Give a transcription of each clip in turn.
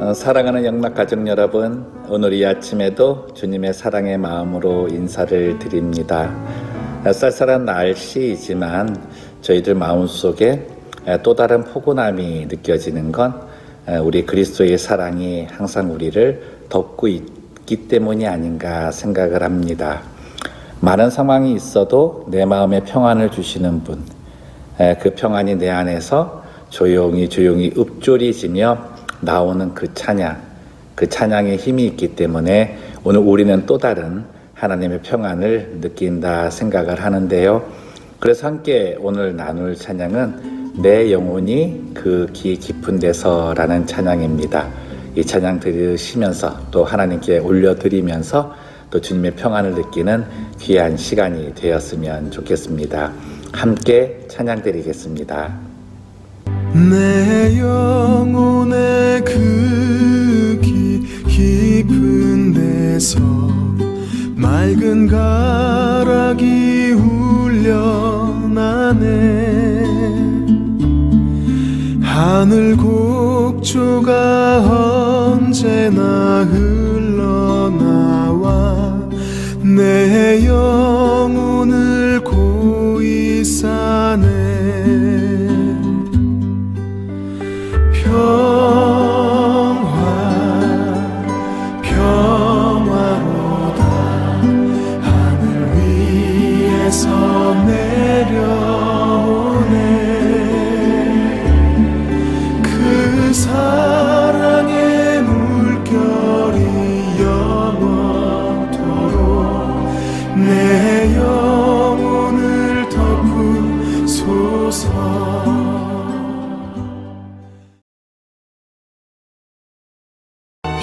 어, 사랑하는 영락가족 여러분, 오늘 이 아침에도 주님의 사랑의 마음으로 인사를 드립니다. 어, 쌀쌀한 날씨이지만 저희들 마음속에 에, 또 다른 포근함이 느껴지는 건 에, 우리 그리스도의 사랑이 항상 우리를 덮고 있기 때문이 아닌가 생각을 합니다. 많은 상황이 있어도 내 마음에 평안을 주시는 분, 에, 그 평안이 내 안에서 조용히 조용히 읊조리지며 나오는 그 찬양, 그 찬양에 힘이 있기 때문에 오늘 우리는 또 다른 하나님의 평안을 느낀다 생각을 하는데요. 그래서 함께 오늘 나눌 찬양은 내 영혼이 그 기 깊은 데서라는 찬양입니다. 이 찬양 들으시면서 또 하나님께 올려드리면서 또 주님의 평안을 느끼는 귀한 시간이 되었으면 좋겠습니다. 함께 찬양 드리겠습니다. 내 영혼의 그 기, 깊은 데서 맑은 가락이 울려나네. 하늘 곡조가 언제나 흘러나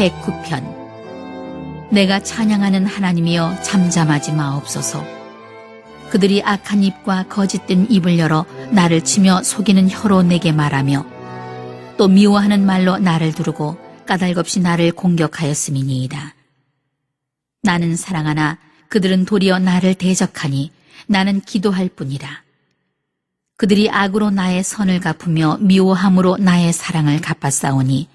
109편 내가 찬양하는 하나님이여 잠잠하지 마옵소서 그들이 악한 입과 거짓된 입을 열어 나를 치며 속이는 혀로 내게 말하며 또 미워하는 말로 나를 두르고 까닭없이 나를 공격하였음이니이다. 나는 사랑하나 그들은 도리어 나를 대적하니 나는 기도할 뿐이라. 그들이 악으로 나의 선을 갚으며 미워함으로 나의 사랑을 갚았사오니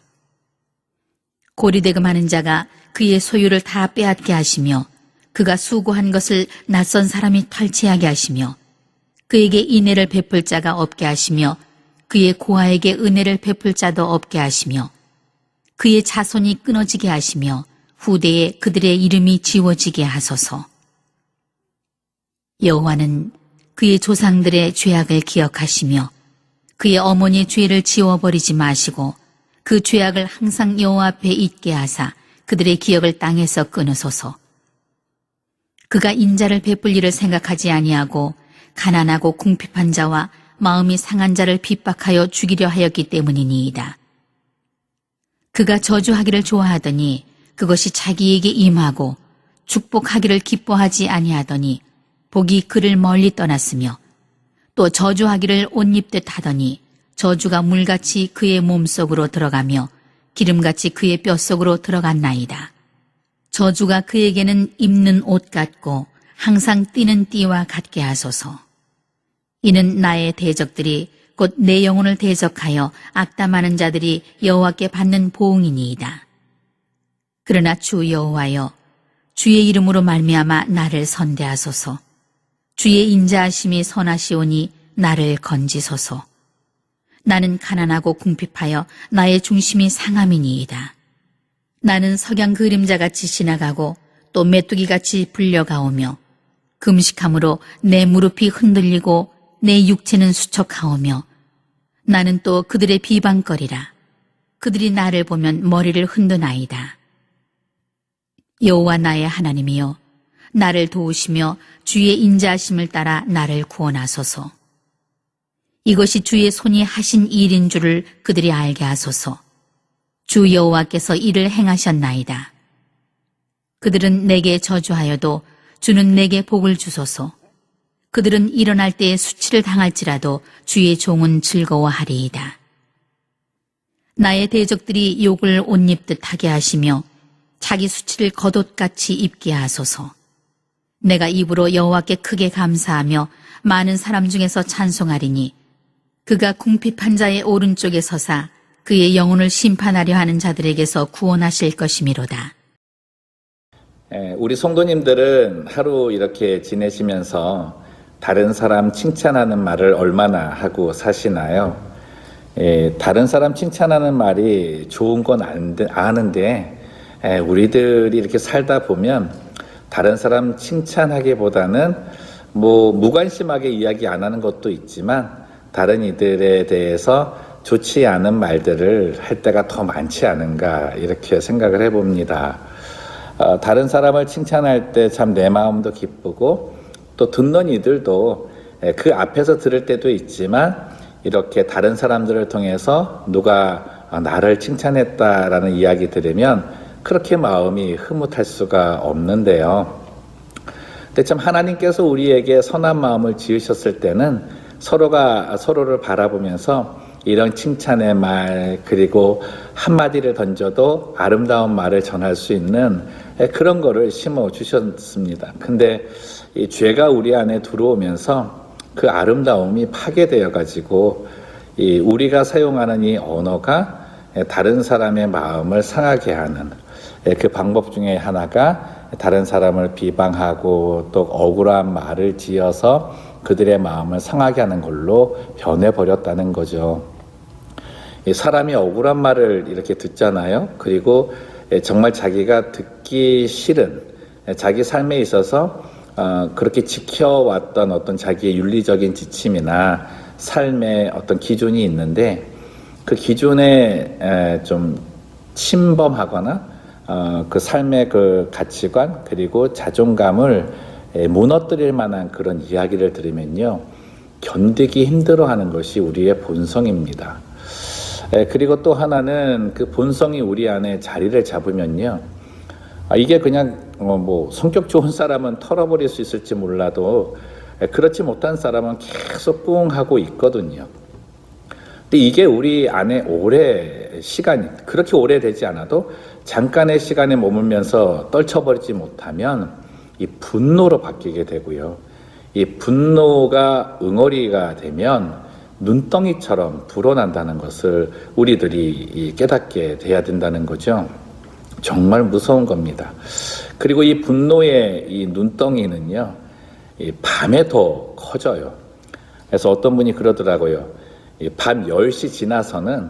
고리대금하는 자가 그의 소유를 다 빼앗게 하시며 그가 수고한 것을 낯선 사람이 탈취하게 하시며 그에게 인애를 베풀 자가 없게 하시며 그의 고아에게 은혜를 베풀 자도 없게 하시며 그의 자손이 끊어지게 하시며 후대에 그들의 이름이 지워지게 하소서. 여호와는 그의 조상들의 죄악을 기억하시며 그의 어머니의 죄를 지워버리지 마시고 그 죄악을 항상 여호와 앞에 있게 하사 그들의 기억을 땅에서 끊으소서. 그가 인자를 베풀 일을 생각하지 아니하고 가난하고 궁핍한 자와 마음이 상한 자를 핍박하여 죽이려 하였기 때문이니이다. 그가 저주하기를 좋아하더니 그것이 자기에게 임하고 축복하기를 기뻐하지 아니하더니 복이 그를 멀리 떠났으며 또 저주하기를 옷 입듯 하더니 저주가 물같이 그의 몸속으로 들어가며 기름같이 그의 뼛속으로 들어갔나이다. 저주가 그에게는 입는 옷 같고 항상 뛰는 띠와 같게 하소서. 이는 나의 대적들이 곧 내 영혼을 대적하여 악담하는 자들이 여호와께 받는 보응이니이다. 그러나 주 여호와여 주의 이름으로 말미암아 나를 선대하소서. 주의 인자하심이 선하시오니 나를 건지소서. 나는 가난하고 궁핍하여 나의 중심이 상함이니이다. 나는 석양 그림자같이 지나가고 또 메뚜기같이 불려가오며 금식함으로 내 무릎이 흔들리고 내 육체는 수척하오며 나는 또 그들의 비방거리라. 그들이 나를 보면 머리를 흔드나이다. 여호와 나의 하나님이여 나를 도우시며 주의 인자하심을 따라 나를 구원하소서. 이것이 주의 손이 하신 일인 줄을 그들이 알게 하소서. 주 여호와께서 이를 행하셨나이다. 그들은 내게 저주하여도 주는 내게 복을 주소서. 그들은 일어날 때에 수치를 당할지라도 주의 종은 즐거워하리이다. 나의 대적들이 욕을 옷 입듯 하게 하시며 자기 수치를 겉옷같이 입게 하소서. 내가 입으로 여호와께 크게 감사하며 많은 사람 중에서 찬송하리니 그가 궁핍한 자의 오른쪽에 서사 그의 영혼을 심판하려 하는 자들에게서 구원하실 것이미로다. 예, 우리 성도님들은 하루 이렇게 지내시면서 다른 사람 칭찬하는 말을 얼마나 하고 사시나요? 예, 다른 사람 칭찬하는 말이 좋은 건 아는데, 예, 우리들이 이렇게 살다 보면 다른 사람 칭찬하기보다는 뭐 무관심하게 이야기 안 하는 것도 있지만 다른 이들에 대해서 좋지 않은 말들을 할 때가 더 많지 않은가 이렇게 생각을 해봅니다. 어, 다른 사람을 칭찬할 때 참 내 마음도 기쁘고 또 듣는 이들도 예, 그 앞에서 들을 때도 있지만 이렇게 다른 사람들을 통해서 누가 아, 나를 칭찬했다라는 이야기 들으면 그렇게 마음이 흐뭇할 수가 없는데요. 근데 참 하나님께서 우리에게 선한 마음을 지으셨을 때는 서로가 서로를 바라보면서 이런 칭찬의 말 그리고 한마디를 던져도 아름다운 말을 전할 수 있는 그런 거를 심어 주셨습니다. 근데 이 죄가 우리 안에 들어오면서 그 아름다움이 파괴되어 가지고 이 우리가 사용하는 이 언어가 다른 사람의 마음을 상하게 하는 그 방법 중에 하나가 다른 사람을 비방하고 또 억울한 말을 지어서 그들의 마음을 상하게 하는 걸로 변해버렸다는 거죠. 이 사람이 억울한 말을 이렇게 듣잖아요. 그리고 정말 자기가 듣기 싫은 자기 삶에 있어서 어, 그렇게 지켜왔던 어떤 자기의 윤리적인 지침이나 삶의 어떤 기준이 있는데 그 기준에 에, 좀 침범하거나 어, 그 삶의 그 가치관 그리고 자존감을 에, 무너뜨릴 만한 그런 이야기를 들으면요 견디기 힘들어 하는 것이 우리의 본성입니다. 에, 그리고 또 하나는 그 본성이 우리 안에 자리를 잡으면요 아, 이게 그냥 어, 뭐 성격 좋은 사람은 털어버릴 수 있을지 몰라도 에, 그렇지 못한 사람은 계속 뿡 하고 있거든요. 근데 이게 우리 안에 오래 시간이 그렇게 오래 되지 않아도 잠깐의 시간에 머물면서 떨쳐버리지 못하면 이 분노로 바뀌게 되고요. 이 분노가 응어리가 되면 눈덩이처럼 불어난다는 것을 우리들이 깨닫게 돼야 된다는 거죠. 정말 무서운 겁니다. 그리고 이 분노의 이 눈덩이는요, 이 밤에 더 커져요. 그래서 어떤 분이 그러더라고요. 밤 10시 지나서는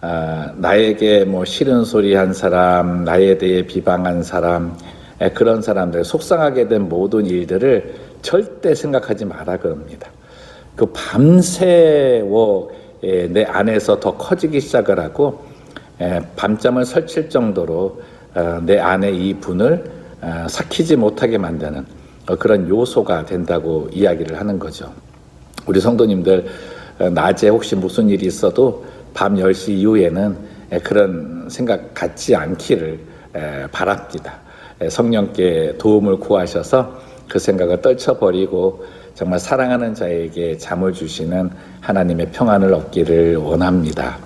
아, 나에게 뭐 싫은 소리 한 사람, 나에 대해 비방한 사람, 에, 그런 사람들, 속상하게 된 모든 일들을 절대 생각하지 마라 그럽니다. 그 밤새워 예, 내 안에서 더 커지기 시작을 하고 예, 밤잠을 설칠 정도로 어, 내 안에 이 분을 어, 삭히지 못하게 만드는 어, 그런 요소가 된다고 이야기를 하는 거죠. 우리 성도님들 어, 낮에 혹시 무슨 일이 있어도 밤 10시 이후에는 에, 그런 생각 갖지 않기를 에, 바랍니다. 에, 성령께 도움을 구하셔서 그 생각을 떨쳐버리고 정말 사랑하는 자에게 잠을 주시는 하나님의 평안을 얻기를 원합니다.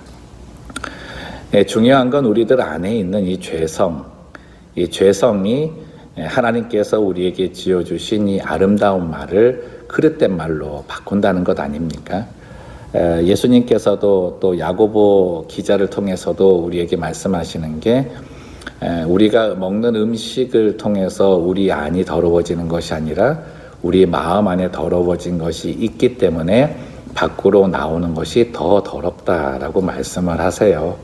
예, 중요한 건 우리들 안에 있는 이 죄성, 이 죄성이 하나님께서 우리에게 지어주신 이 아름다운 말을 그릇된 말로 바꾼다는 것 아닙니까? 에, 예수님께서도 또 야고보 기자를 통해서도 우리에게 말씀하시는 게 에, 우리가 먹는 음식을 통해서 우리 안이 더러워지는 것이 아니라 우리 마음 안에 더러워진 것이 있기 때문에 밖으로 나오는 것이 더 더럽다라고 말씀을 하세요.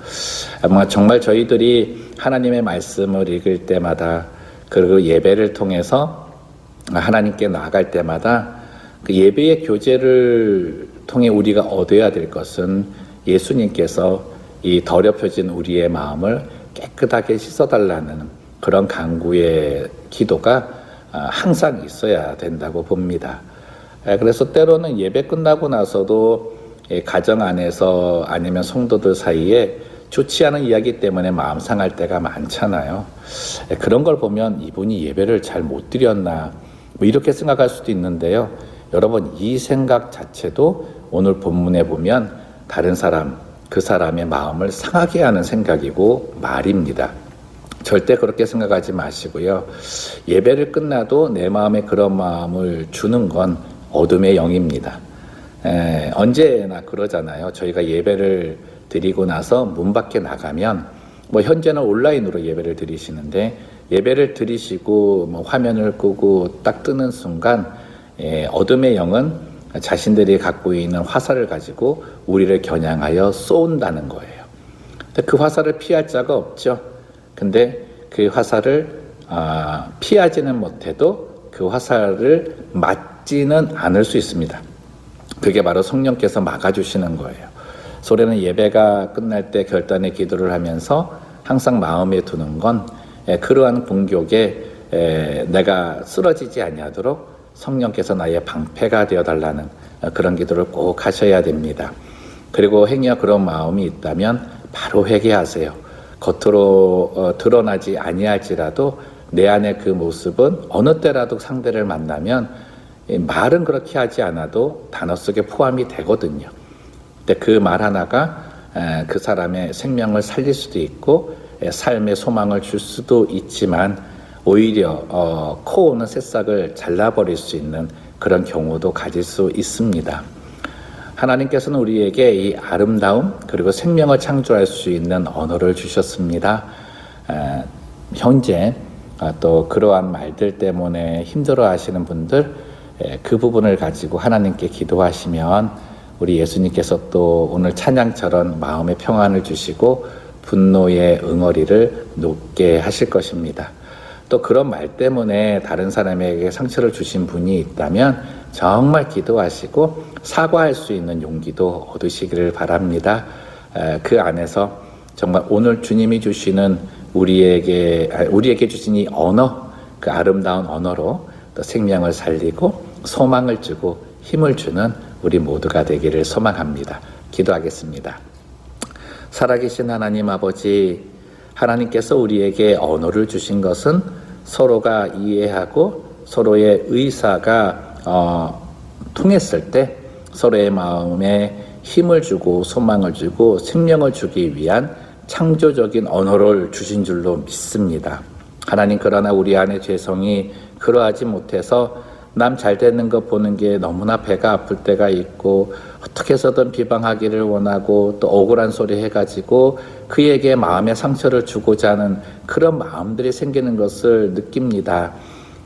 아마 정말 저희들이 하나님의 말씀을 읽을 때마다 그리고 예배를 통해서 하나님께 나아갈 때마다 그 예배의 교제를 통해 우리가 얻어야 될 것은 예수님께서 이 더럽혀진 우리의 마음을 깨끗하게 씻어달라는 그런 강구의 기도가 아, 항상 있어야 된다고 봅니다. 에, 그래서 때로는 예배 끝나고 나서도 이 가정 안에서 아니면 성도들 사이에 좋지 않은 이야기 때문에 마음 상할 때가 많잖아요. 에, 그런 걸 보면 이분이 예배를 잘 못 드렸나 뭐 이렇게 생각할 수도 있는데요. 여러분 이 생각 자체도 오늘 본문에 보면 다른 사람 그 사람의 마음을 상하게 하는 생각이고 말입니다. 절대 그렇게 생각하지 마시고요. 예배를 끝나도 내 마음에 그런 마음을 주는 건 어둠의 영입니다. 에, 언제나 그러잖아요. 저희가 예배를 드리고 나서 문 밖에 나가면 뭐 현재는 온라인으로 예배를 드리시는데 예배를 드리시고 뭐 화면을 끄고 딱 뜨는 순간 에, 어둠의 영은 자신들이 갖고 있는 화살을 가지고 우리를 겨냥하여 쏜다는 거예요. 그 화살을 피할 자가 없죠. 근데 그 화살을 아, 피하지는 못해도 그 화살을 맞지는 않을 수 있습니다. 그게 바로 성령께서 막아주시는 거예요. 소래는 예배가 끝날 때 결단의 기도를 하면서 항상 마음에 두는 건 에, 그러한 공격에 에, 내가 쓰러지지 아니하도록 성령께서 나의 방패가 되어 달라는 어, 그런 기도를 꼭 하셔야 됩니다. 그리고 행여 그런 마음이 있다면 바로 회개하세요. 겉으로 어, 드러나지 아니할지라도 내 안의 그 모습은 어느 때라도 상대를 만나면 이 말은 그렇게 하지 않아도 단어 속에 포함이 되거든요. 근데 그 말 하나가 에, 그 사람의 생명을 살릴 수도 있고 에, 삶의 소망을 줄 수도 있지만 오히려 어, 코 오는 새싹을 잘라버릴 수 있는 그런 경우도 가질 수 있습니다. 하나님께서는 우리에게 이 아름다움 그리고 생명을 창조할 수 있는 언어를 주셨습니다. 에, 현재 아, 또 그러한 말들 때문에 힘들어하시는 분들 에, 그 부분을 가지고 하나님께 기도하시면 우리 예수님께서 또 오늘 찬양처럼 마음의 평안을 주시고 분노의 응어리를 높게 하실 것입니다. 또 그런 말 때문에 다른 사람에게 상처를 주신 분이 있다면 정말 기도하시고 사과할 수 있는 용기도 얻으시기를 바랍니다. 에, 그 안에서 정말 오늘 주님이 주시는 우리에게 아, 우리에게 주신 이 언어 그 아름다운 언어로 또 생명을 살리고 소망을 주고 힘을 주는 우리 모두가 되기를 소망합니다. 기도하겠습니다. 살아계신 하나님 아버지, 하나님께서 우리에게 언어를 주신 것은 서로가 이해하고 서로의 의사가 어, 통했을 때 서로의 마음에 힘을 주고 소망을 주고 생명을 주기 위한 창조적인 언어를 주신 줄로 믿습니다. 하나님 그러나 우리 안의 죄성이 그러하지 못해서 남 잘 되는 거 보는 게 너무나 배가 아플 때가 있고 어떻게 해서든 비방하기를 원하고 또 억울한 소리 해가지고 그에게 마음의 상처를 주고자 하는 그런 마음들이 생기는 것을 느낍니다.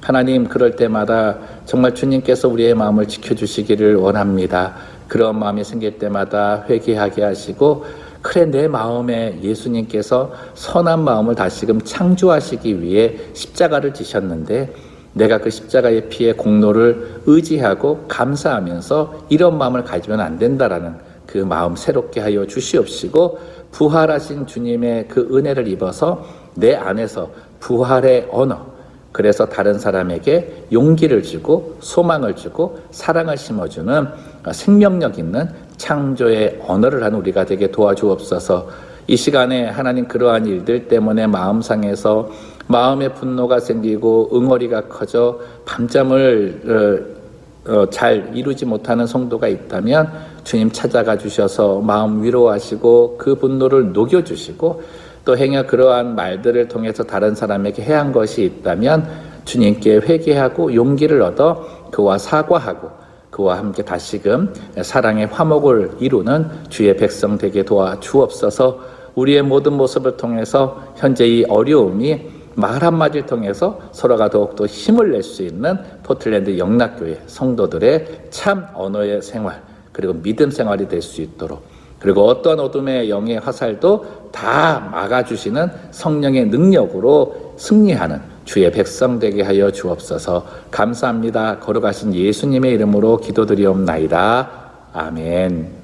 하나님 그럴 때마다 정말 주님께서 우리의 마음을 지켜주시기를 원합니다. 그런 마음이 생길 때마다 회개하게 하시고 그래 내 마음에 예수님께서 선한 마음을 다시금 창조하시기 위해 십자가를 지셨는데 내가 그 십자가의 피의 공로를 의지하고 감사하면서 이런 마음을 가지면 안 된다라는 그 마음 새롭게 하여 주시옵시고 부활하신 주님의 그 은혜를 입어서 내 안에서 부활의 언어 그래서 다른 사람에게 용기를 주고 소망을 주고 사랑을 심어주는 생명력 있는 창조의 언어를 한 우리가 되게 도와주옵소서. 이 시간에 하나님 그러한 일들 때문에 마음 상해서 마음의 분노가 생기고 응어리가 커져 밤잠을 어, 어, 잘 이루지 못하는 성도가 있다면 주님 찾아가 주셔서 마음 위로하시고 그 분노를 녹여주시고 또 행여 그러한 말들을 통해서 다른 사람에게 해한 것이 있다면 주님께 회개하고 용기를 얻어 그와 사과하고 그와 함께 다시금 사랑의 화목을 이루는 주의 백성 되게 도와 주옵소서. 우리의 모든 모습을 통해서 현재 이 어려움이 말 한마디를 통해서 서로가 더욱더 힘을 낼 수 있는 포틀랜드 영락교회 성도들의 참 언어의 생활 그리고 믿음 생활이 될 수 있도록 그리고 어떠한 어둠의 영의 화살도 다 막아주시는 성령의 능력으로 승리하는 주의 백성 되게 하여 주옵소서 감사합니다. 걸어가신 예수님의 이름으로 기도드리옵나이다. 아멘.